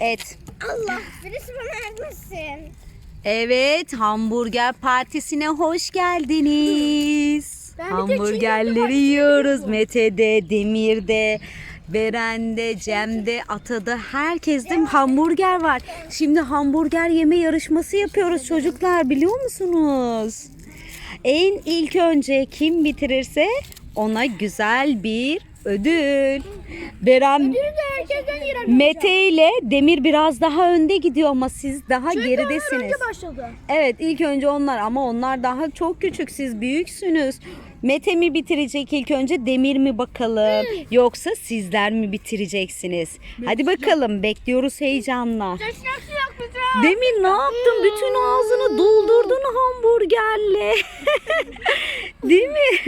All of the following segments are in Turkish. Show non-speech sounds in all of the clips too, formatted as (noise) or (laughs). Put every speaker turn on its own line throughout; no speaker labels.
Et.
Allah birisi bana vermesin.
Evet, hamburger partisine hoş geldiniz.
Ben bir de
Hamburgerleri yiyoruz. Mete'de, Demir'de, Beren'de, Cem'de, Ata'da, herkeste hamburger var. Şimdi hamburger yeme yarışması yapıyoruz çocuklar biliyor musunuz? En ilk önce kim bitirirse ona güzel bir ödül. Beren. Mete ile Demir biraz daha önde gidiyor ama siz daha geridesiniz.
önce başladı.
Evet ilk önce onlar ama onlar daha çok küçük siz büyüksünüz. Mete mi bitirecek ilk önce Demir mi bakalım yoksa sizler mi bitireceksiniz? Hadi bakalım bekliyoruz heyecanla.
Nasıl yapacağım?
Demir ne yaptın? Bütün ağzını doldurdun hamburgerle. (laughs) Demir,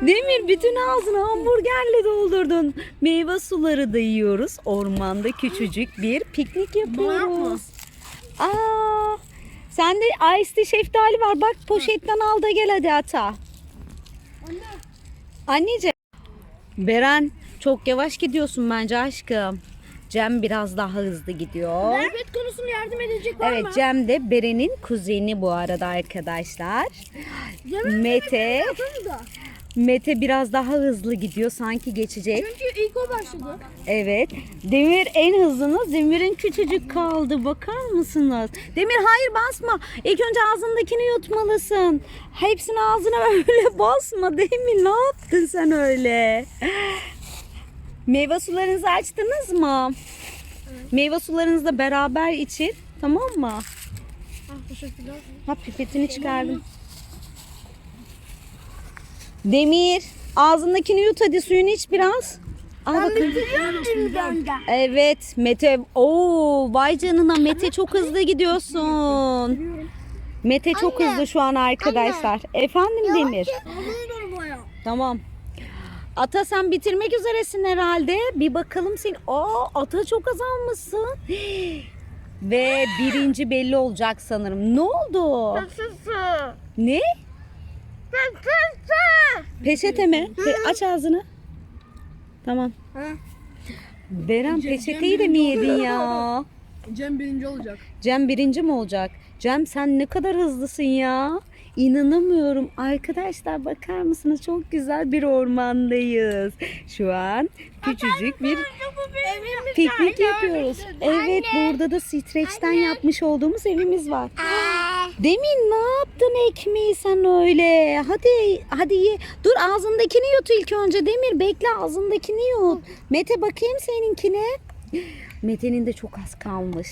Demir bütün ağzını hamburgerle doldurdun. Meyve suları da yiyoruz. Ormanda küçücük bir piknik yapıyoruz. Aa, sende iced tea şeftali var. Bak poşetten al da gel hadi ata. Anneciğim. Beren çok yavaş gidiyorsun bence aşkım. Cem biraz daha hızlı gidiyor.
Muhabbet konusunda yardım edecek var
Evet
mı?
Cem de Beren'in kuzeni bu arada arkadaşlar.
Cem'in
Mete. Mete biraz daha hızlı gidiyor sanki geçecek.
Çünkü ilk o başladı.
Evet. Demir en hızlınız. Demir'in küçücük kaldı. Bakar mısınız? Demir hayır basma. İlk önce ağzındakini yutmalısın. Hepsini ağzına (laughs) öyle basma. Demir ne yaptın sen öyle? Meyve sularınızı açtınız mı? Meyve sularınızı da beraber için. Tamam mı?
Ah teşekkürler.
Ha pipetini çıkardım. Demir ağzındakini yut hadi suyunu iç biraz. Al
şimdiden de.
Evet Mete. Oo vay canına Mete çok hızlı gidiyorsun. Mete çok
Anne,
hızlı şu an arkadaşlar. Efendim Demir. Tamam. Ata sen bitirmek üzeresin herhalde. Bir bakalım sen. Aa Ata çok azalmışsın. (gasps) Ve birinci belli olacak sanırım. Ne oldu?
Nasılsın?
Ne?
Nasılsın?
Peçete mi? Pe- aç ağzını. Tamam.
Ha?
Beren peçeteyi de mi yedin ya?
Cem birinci olacak.
Cem birinci mi olacak? Cem sen ne kadar hızlısın ya. İnanamıyorum. Arkadaşlar bakar mısınız? Çok güzel bir ormandayız. Şu an küçücük bir piknik yapıyoruz. Evet burada da streçten yapmış olduğumuz evimiz var. Demin ne yaptın ekmeği sen öyle? Hadi hadi ye. Dur ağzındakini yut ilk önce Demir. Bekle ağzındakini yut. Mete bakayım seninkine. Mete'nin de çok az kalmış.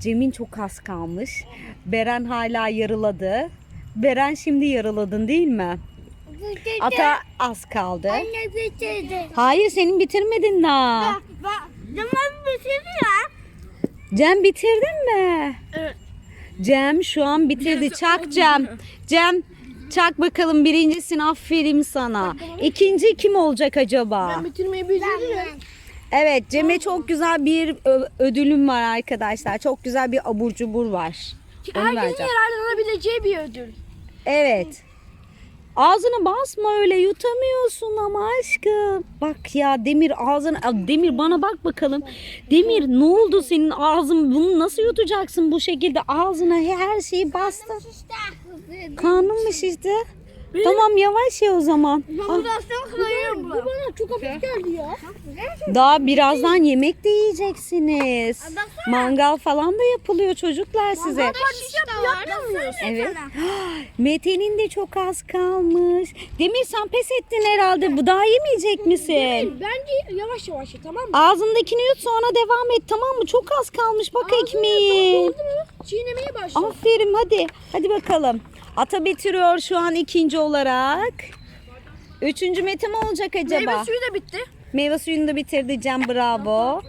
Cem'in çok az kalmış. Beren hala yarıladı. Beren şimdi yarıladın değil mi? Ata az kaldı.
Anne bitirdi.
Hayır senin bitirmedin daha.
Bitirdi ya.
Cem bitirdin mi?
Evet.
Cem şu an bitirdi. Çak Cem. Cem çak bakalım birincisin aferin sana. İkinci kim olacak acaba?
Ben bitirmeyi bitirdim.
Evet Cem'e çok güzel bir ö- ödülüm var arkadaşlar. Çok güzel bir abur cubur var. Onu
Herkesin
vereceğim.
yararlanabileceği bir ödül.
Evet. Ağzını basma öyle yutamıyorsun ama aşkım. Bak ya Demir ağzını Demir bana bak bakalım. Demir ne oldu senin ağzın bunu nasıl yutacaksın bu şekilde ağzına her şeyi bastın. Karnın mı şişti? Tamam yavaş ye o zaman. Ah,
kayıyorum bu. Bu bana çok hafif geldi ya.
daha birazdan yemek de yiyeceksiniz. Mangal falan da yapılıyor çocuklar size. Evet. (gasps) Mete'nin de çok az kalmış. Demir sen pes ettin herhalde. Bu daha yemeyecek misin?
Bence yavaş yavaş ye tamam mı?
Ağzındakini yut sonra devam et tamam mı? Çok az kalmış bak ekmeğin.
Oldu mu? Çiğnemeye başla.
Aferin hadi. Hadi bakalım. Ata bitiriyor şu an ikinci olarak. Üçüncü Mete mi olacak acaba?
Meyve suyu da bitti.
Meyve suyunu da bitirdi Cem bravo.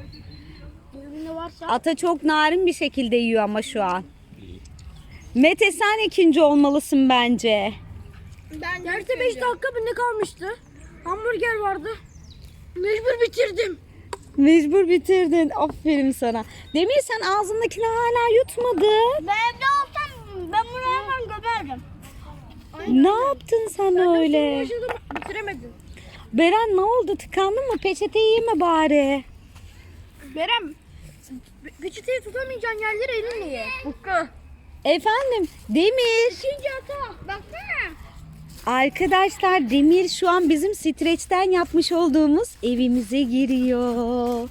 Ata çok narin bir şekilde yiyor ama şu an. Mete sen ikinci olmalısın bence.
Ben Gerçi 5 dakika mı ne kalmıştı? Hamburger vardı. Mecbur bitirdim.
Mecbur bitirdin. Aferin sana. Demir sen ağzındakini hala yutmadın.
Ben bunu gömerdim.
Ne yaptın sen öyle?
Başladım bitiremedim.
Beren ne oldu? Tıkandın mı? Peçeteyi yeme bari.
Berem Peçeteyi tutamayacağın yerleri elinle ye. Bukka.
Efendim Demir.
İkinci hata. Baksana.
Arkadaşlar Demir şu an bizim streçten yapmış olduğumuz evimize giriyor.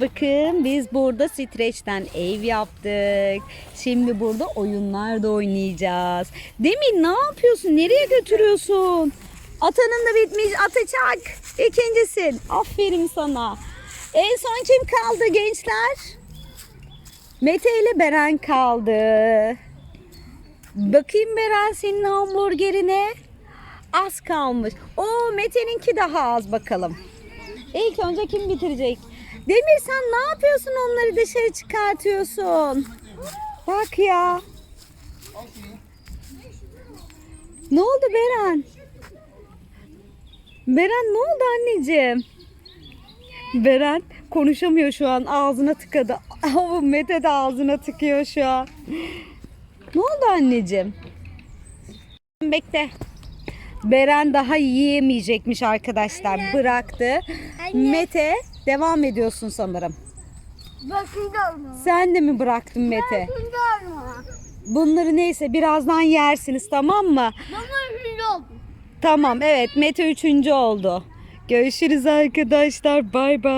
Bakın biz burada streçten ev yaptık. Şimdi burada oyunlar da oynayacağız. Demir ne yapıyorsun? Nereye götürüyorsun? Atanın da bitmiş. Atacak. İkincisin. Aferin sana. En son kim kaldı gençler? Mete ile Beren kaldı. Bakayım Beren senin hamburgerine. Az kalmış. O Mete'ninki daha az bakalım. İlk önce kim bitirecek? Demir sen ne yapıyorsun onları dışarı çıkartıyorsun? Bak ya. Ne oldu Beren? Beren ne oldu anneciğim? Beren konuşamıyor şu an ağzına tıkadı. (laughs) Mete de ağzına tıkıyor şu an. Ne oldu anneciğim? Bekle. Beren daha yiyemeyecekmiş arkadaşlar. Bıraktı. Mete devam ediyorsun sanırım.
Bakın.
Sen de mi bıraktın Mete? Bunları neyse birazdan yersiniz tamam mı?
Bana üçüncü oldu.
Tamam evet Mete üçüncü oldu. Görüşürüz arkadaşlar. Bay bay.